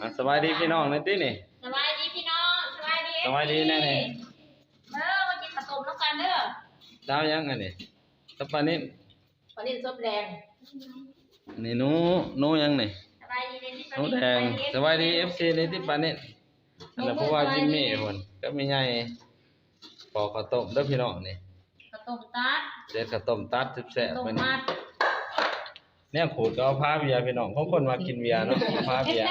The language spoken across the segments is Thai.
อะสบายดีพี่น้องในที่นี่ สบายดีพี่น้องสบายดีสบายดีแน่นี่เด้อมากินข้าวต้มน้ำกันเด้อดาวยังอันนี้ตะปานินวันนี้ส้มแดงนี่หนูหนูยังนี่สบายดีเลยที่หนูแดงสบายดี FC ในที่ปานินอันนั้นเพราะว่าจิมมี่คนก็มีใหญ่ปอกข้าวต้มเด้อพี่น้องนี่ข้าวต้มตัดเด็ดข้าวต้มตัดแซ่บต้ๆมมันมัดเนี่ยขูดก็เอาพาเบียร์พี่น้องของคนมากินเบียร์เนาะพาเบียร์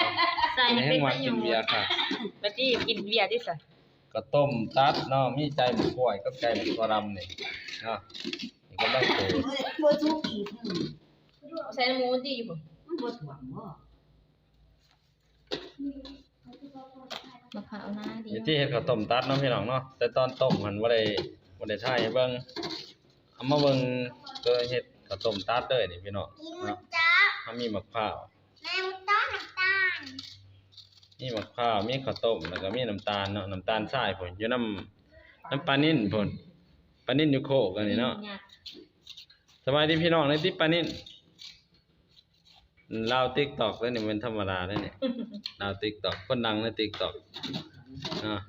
ใส่นี่ในให้เป็นมาประโยกินชน์เบียร์ค่ะแล้วที่กินเบียร์ที่สุดก็ต้มตัดเนาะมีใจหมูกล้วยกับไก่หมูกระดำนี่เนาะนี่ก็ต้องขูดบ่ทุกอีกอืมใส่หมูที่อยู่มันบ่ถ่วงบ่มะพร้าวน้าดีวิธีเฮ็ดข้าวต้มตัดเนาะพี่น้องเนาะแต่ตอนต้มมันบ่ได้บ่ได้ถ่ายให้เบิ่งเอามาเบิ่งตัวเฮ็ดข้าวต้มตัดเด้อนี่พี่น้องเนาะเฮามีมะพร้าวแม่มุต้าน้ำตาล มีมะพร้าวมีข้าวต้มแล้วก็มีน้ำตาลเนาะน้ำตาลทรายพุ่นอยู่น้ำน้ำปลานิ่นพุ่นปลานิ่นอยู่โคกอันนี้เนาะสบายดีพี่น้องในติปลานิ่นลาว TikTok แล้วนี่มันธรรมดาแล้วนี่ลาว TikTok คนดังใน TikTok เนาะ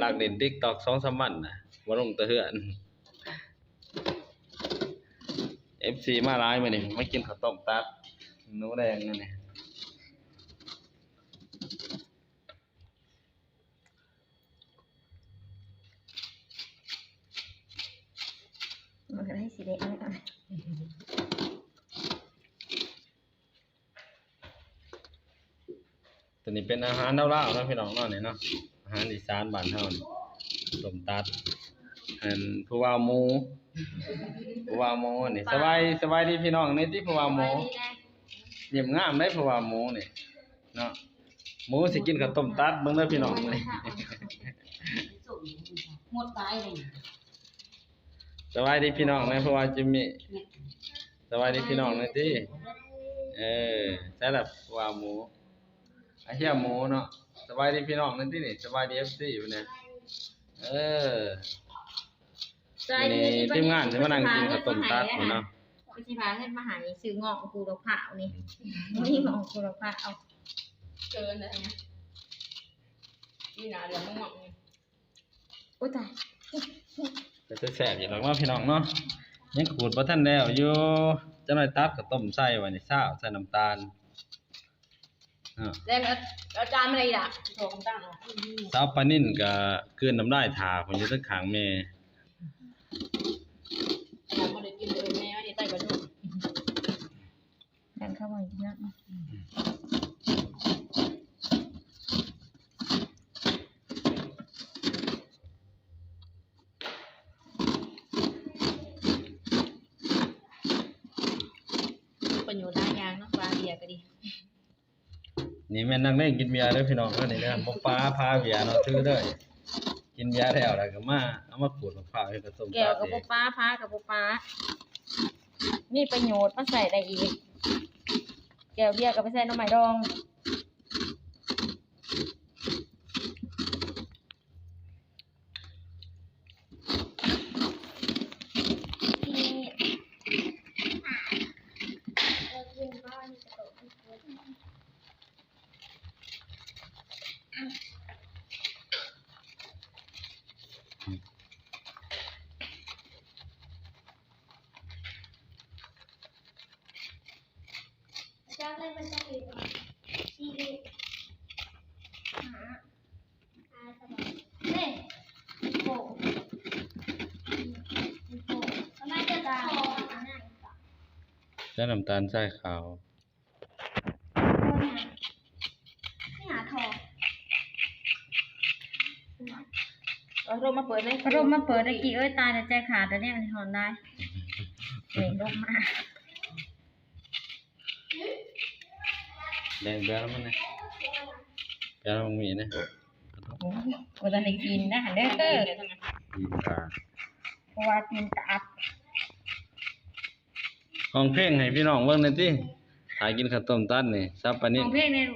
หลักเด่น TikTok 2-3วันน่ะบ่ลงแตะเฮือน FC มาหลายมื้อนี้มากินข้าวต้มตัดหนูแดงนั่นนี่มันก็ได้สีแดงอะ ตัวนี้เป็นอาหารลาวๆเนาะพี่น้องเนาะนี่เนาะอาหารอีสานบ้านเฮานี่ต้มตัดอันผู้ว่าหมูผู้ว่าหมูนี่สบายสบายดีพี่น้องในที่ผู้ว่าหมูเยี่ยมงามได้ผู้ว่าหมูนี่เนาะหมูสิกินกับต้มตัดเบิ่งเด้อพี่น้องนี่หมดตายเลยสบายดีพี่น้องนะผู้ว่าจิมมี่สบายดีพี่น้องในที่เออใช่ละผู้ว่าหมู อาเฮียหมูเนาะสบายดีพี่น้องในที่นี่สบายดี FC อยู่เนี่ยเออนี่ทีมงานที่มานั่งกินข้าวต้มตัดพุ่นเนาะพี่สิพาให้มาหาซื้อเงาะกูดอกผาวนี่นี่เงาะกูดอกผาวเกินเลยนะนี่หนาเดี๋ยวมึงเงาะนี่โอ้ตายก็จะแซ่บอยู่หรอกเนาะพี่น้องเนาะยังขูดบ่ทันแล้วอยู่จังหน่อยตัดก็ต้มใส่ไว้นี่ซาวใส่น้ำตาลอ่า แล้วเอาจานมาเลยล่ะโถงตั้งสาวปลานิ่นก็กลืนน้ำลายทาผมอยู่ทั้งข้างแม่เราไม่ได้กินเลยแม่ที่ใต้กระดูกดันเข้ามาอีกนะประโยชน์หลายอย่างเนาะปลาเบียร์ก็ดี นี่แม่นนักเล่นกินเบียร์เด้อพี่น้องเด้อนี่เด้อบ่ปลาพาเบียร์เนาะถือเด้อกินเบียร์แล้วแล้วก็มาเอามาขูดมะพร้าวให้ผสมแก้วกับเอปูงปลาพากับปูปลามีประโยชน์มาใส่ได้อีกแก้วเบียร์กับไปใส่หน้ำไม้ดอง เรากินบ้านกระโดดที่พื้นเจ้าเลยมันจะอยู่ชีวิตหาอาสบายเน่โบโบทำไมจะตายอันนั้นต่อ ใส่น้ำตาลใส่ขาว ไม่หาทองเอาร่มมาเปิดเลยเอาร่มมาเปิดได้กี่เอ้ยตายแต่ใจขาดแต่เนี่ยมันถอนได้เก่งร่มมากแดงแบแล้วมันนะแบแล้วมันมีนะโอ้ยกูจะได้กินนะเด้อดีตาเพราะว่ากินตับ ของเพลงให้พี่น้องเบิ่งหน่อยติถ่ายกินข้าวต้มตัดนี่ซับปลาขนิ่อนงเพลงเนี่ย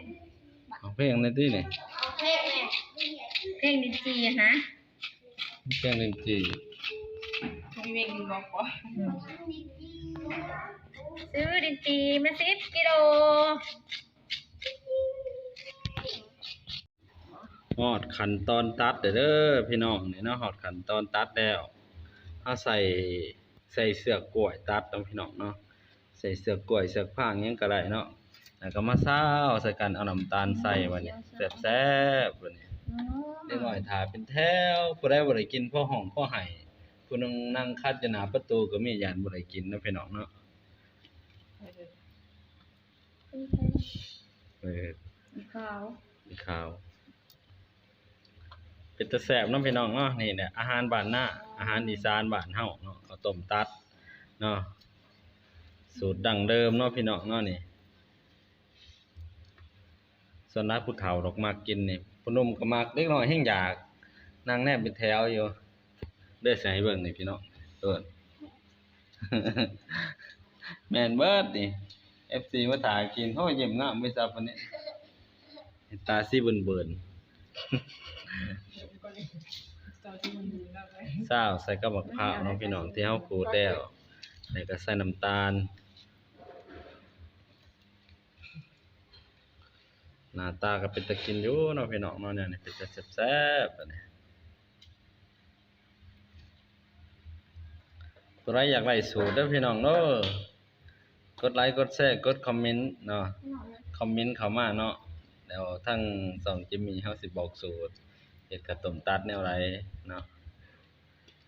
ของเพลงหน่อยตินี่เพศเนี่ยเพลงดินจีอะนะเพลงดนตรีมีเพลงดินบอกว่าซื้อดินจีมาสิบกิโลฮอดขั้นตอนตัดเด้อเด้อพี่น้องนี่เนาะฮอดขั้นตอนตัดแล้วเฮาใส่ ใส่เสือกกล้วยตัดเนาะพี่น้องเนาะใส่เสือกกล้วยเสือกผางหยังก็ได้เนาะแล้วก็มาซาวใส่กันเอาน้ำตาลใส่บัดนี้แซ่บๆบัดนี้เด็กน้อยถ่าเป็นแถวผู้ใดบ่ได้กินพ่อห้องพ่อไห้ผู้นึงนั่งคัดอยู่หน้าประตูก็มีญาติบ่ได้กินเนาะพี่น้องเนาะเออข้าวมีข้าว เป็นตะแซ่บเนาะพี่น้องเนาะนี่แหละอาหารบ้านหน้าอาหารอีสานบ้านเฮาเนาะข้าวต้มตัดเนาะสูตรดั้งเดิมเนาะพี่น้องเนาะนี่ส่วนนักผู้เฒ่าดอกมากกินนี่ผู้นุ่มก็มักเด็กน้อยแฮงอยากนั่งแนบเป็นแถวอยู่เด้อสิให้เบิ่งนี่พี่น้องเอิ้นแมนเบิร์ดนี่ FC มาถ่ายกินโอ้ยยิ้มงามไปซับวันนี้ตาสิเบิ่น ๆซาใส่กับมะพร้าวเนาะพี่น้องที่เฮาขูดแล้วแล้วก็ใส่น้ำตาล หน้าตาก็เป็นตะกินอยู่เนาะพี่น้องเนาะเนี่ยเป็นตะแซ่บๆอันนี้ผู้ใดอยากได้สูตรเด้อพี่น้องเด้อกดไลค์กดแชร์กดคอมเมนต์เนาะคอมเมนต์เข้ามาเนาะ แล้วทั้งสองจิมมี่เฮาสิบอกสูตรเฮ็ดข้าวต้มตัดแนวไรเนาะ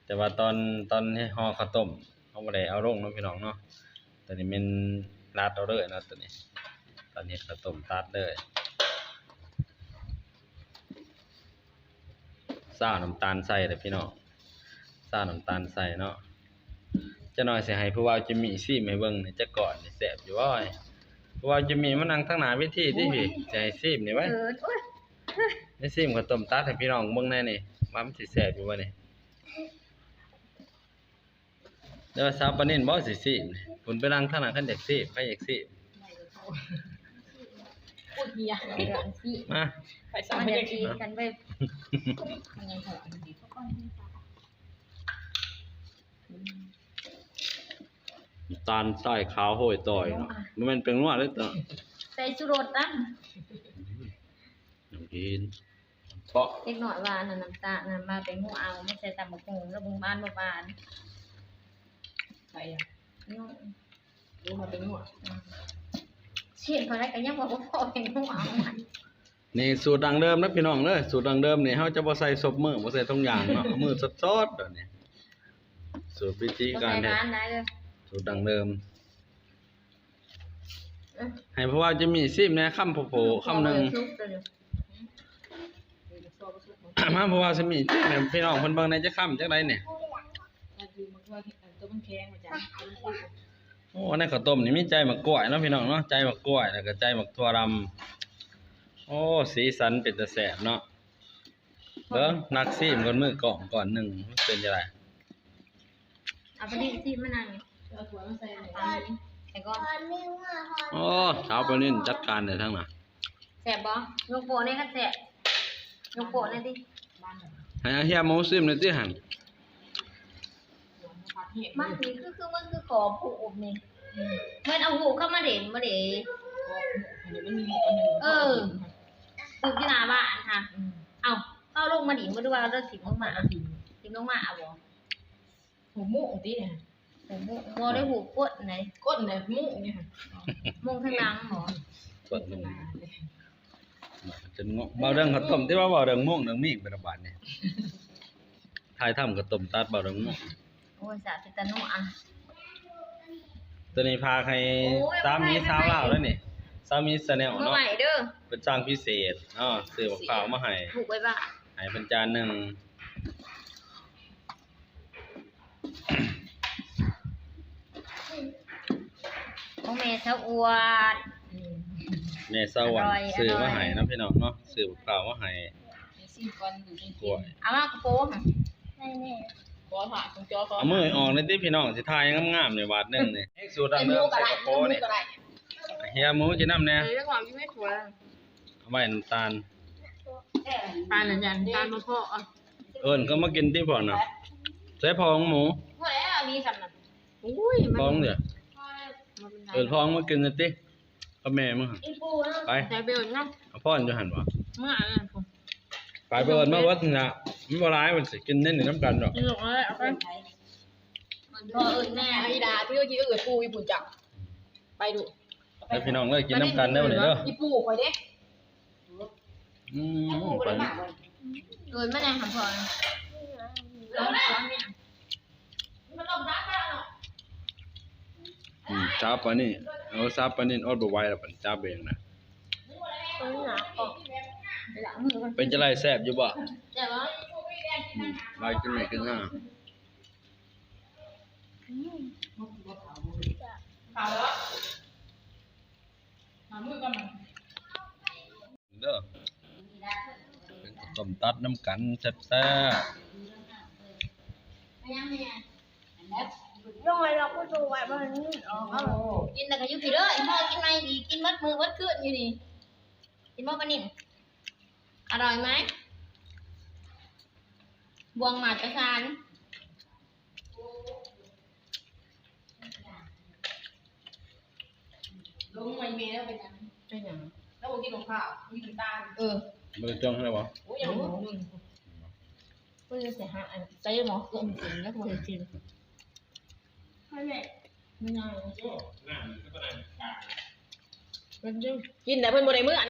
แต่ว่าตอนตอนให้ห่อข้าวต้มเฮาบ่ได้เอาลงเนาะพี่น้องเนาะตอนนี้มันราดเอาเลยนะตัวนี้ ตอนเฮ็ดข้าวต้มตัดเลยซ่าน้ำตาลใส่เด้อพี่น้องซ่าน้ำตาลใส่เนาะจะหน่อยเสิให้ผู้ว่าจะมีซิมให้เบิ่งนี่จะก่อนแซ่บอยู่ว่า ว่าจะมีมานั่งทั้งหน้าเวทีติพี่จะให้ซิมนี่ไว้เออโอ้ยให้ซิมข้าวต้มตัดให้พี่น้องเบิ่งแน่นี่ว่ามันสิแซ่บอยู่บ่นี่เดี๋ยวสาวปานนินบ่สิซิมนี่เพิ่นไปนั่งทั้งหน้าคันอยากซิมใครอยากซิมพูดเฮียเดือนสี่มาไปสั่งมันไม่จะได้กิกินนกันไปมันยังหอมดีน้ำตา ลทรายขาวโหยต่อยเนาะมันแม่นเป็นนัวเด้อเนาะใส่ชูรสนะน้ำกินเปาะเล็กน้อยว่าน่ะน้ำตาลน้ำมาเป็นงูเอาไม่ใช่ตำบักหุ่งแล้วบึงบ้านบ่บ้านไปอะน้องรู้มาเป็นหัวเชียนเขาได้ก็ยังบอกว่าพ่อเป็นงูเอามันนี่สูตรดังเดิมนะพี่น้องเด้อสูตรดังเดิมนี่เฮาจะบ่ใส่ศพมือบ่ใส่ทุกอย่างเนาะเอามือสดๆเด้อนี่สูตรวิธีบ่การใส่เฮ็ดร้านไหนเลย สูตรดังเดิมเอ้ยให้เพราะว่าจะมีซิมแหนะคำโผล่ๆคำหนึงซุปตัวเดียวโซ่ซุปมาเพราะว่าสิมีซิมให้พี่น้องเพิ่นเบิ่งในจักคำจักใดเนี่ยมันคือมันว่าตัวมันแข็งมาจ้ะโอ้ในข้าวต้มนี่มีใจหมักกล้วยเนาะพี่น้องเนาะใจหมักกล้วยแล้วก็ใจหมักถั่วดำโอ้สีสันเป็นตะแสบเนาะเบิ่งนักซิมก่อนมือกล่องก่อนหนึงมันเป็นจังไดเอาไปดิซิมะนาวนี่ เอาถั่วมาใส่ในอันนี้ไอ้ก้อนตอนนี้ว่าฮอนโอ้สาวปานนี้จัดการได้ทั้งน่ะแสบบ่ยกโปะนี่ก็แสบยกโปะนี่ดิบ้านแบบให้อาเฮียหมูซิมหน่อยสิหั่นผัดเห็ดมันนี่คือคือมันคือขอผูกนี่เหมันเอาหูเข้ามาเด่นมาเด่นเดี๋ยวมันมีหมูอันหนึ่งปลูกที่หน้าบ้านค่ะ เอาเข้าลงมาดิมาดูว่าเราสิบลงมาสีสิบลงมาเอาบ่หูหมูตีเนี่ย ผมบ่ได้หูกดไหนก้นเนี่ยหมูเนี่ยค่ะมงข้างหลังบ่ส่วนหนึงจนงงเบาเรื่องข้าวต้มที่ว่าเบาเรื่องม่วงเรื่องมีอีกเป็นระบาดเนี่ยทายทำข้าวต้มตัดเบาเรื่องม่วงโอ้ยสาธิตานุอะตัวนี้พาให้โอ้ยสามีสาวเล่าแล้วนี่สามีสแนลมาเนาะใหม่เด้อเป็นจ้างพิเศษเนาะซื้อบักข้าวมาให้ถูกไว้บ้าให้เป็นจานหนึ่ง ของแม่เช้าอวดแม่สวรรอร่อยค์ซื้ออร่มาอยให้เนาะพี่น้องเนาะซื้อบักข้าวมาให้ซีก้อนอยู่ในกล้วยเอามากระโปรงค่ะไม่แน่คอผ่าตรงจอคอเอามือออกในที่พี่น้องสิทายงามๆนี่บาทหนึงนี่เอ็กซ์สูตรดังเดิมใส่กระโปรงนี่ก็ได้เฮียหมูกินน้ำแน่เออแล้วความที่ไม่ควรเอาไว้น้ำตาลปลาหนังยันปลามาพ่ออะเอิ้นก็มากินที่พ่อน่ะใส่พอของหมูพอแล้วมีสำนักอุ้ยพอของเด้อ มันเป็นไงเอิ้นพอมากินน่ะติกับแม่มึงหั่นอีปูนะไปใจเบลนะเอาพ่อนอยู่หั่นบ่เมื่ออะไรผมไปเบิดมาวัดนั่นน่ะมันบ่ร้ายมันสิกินเน้นน้ำกันดอกนี่หลงเลยเอาไปพอเอิญแม่อีดาที่เมื่อกี้ก็เอิญปูอีปุ่นจับไปดูแล้วพี่น้องเอ้ยกินน้ำกันเด้อวันนี้เด้อ อีปูคอยเด้อืมกูไปได้มาบ่เอิญแม่แดงทำพอแล้วแล้วเนี่ยมันต้องรักกันเนาะ อืมจับปานนี้เอาซับปานนี้อดบ่ไหวแล้วปันจับเองนะต้องหนักออกหลังมือมันเป็นจะไรแซ่บอยู่บ่เดี๋ยวว่าอืมไปกินไหนกินหน้าข่าวแล้วหามือกันมันเด้อเป็นต้มตัดน้ำกันแซ่บไม่ยังไม่ยังล งไปเราก็ดูไว้ว่ามันออกเอากินแต่ก็ยุติเลยพ่อกินไม่ดีกินมัดมือมัดคืนอยู่นี่กินบ่ปะนิ่มอร่อยไหมบวงหมาดกระชานลงมาเมย์แล้วเป็นยังเป็นยังแล้วกูกินของข้าวกินน้ำตาลเออๆบ่ได้จ้องให้บ่โอ้ยยังหมูมึงเพื่อจะหาอันใจหมอก็อุ่นจริงแล้วก็อุ่นจริง ไม่แม่ไม่น่ากินแต่เพิ่นบ่ได้มื้อ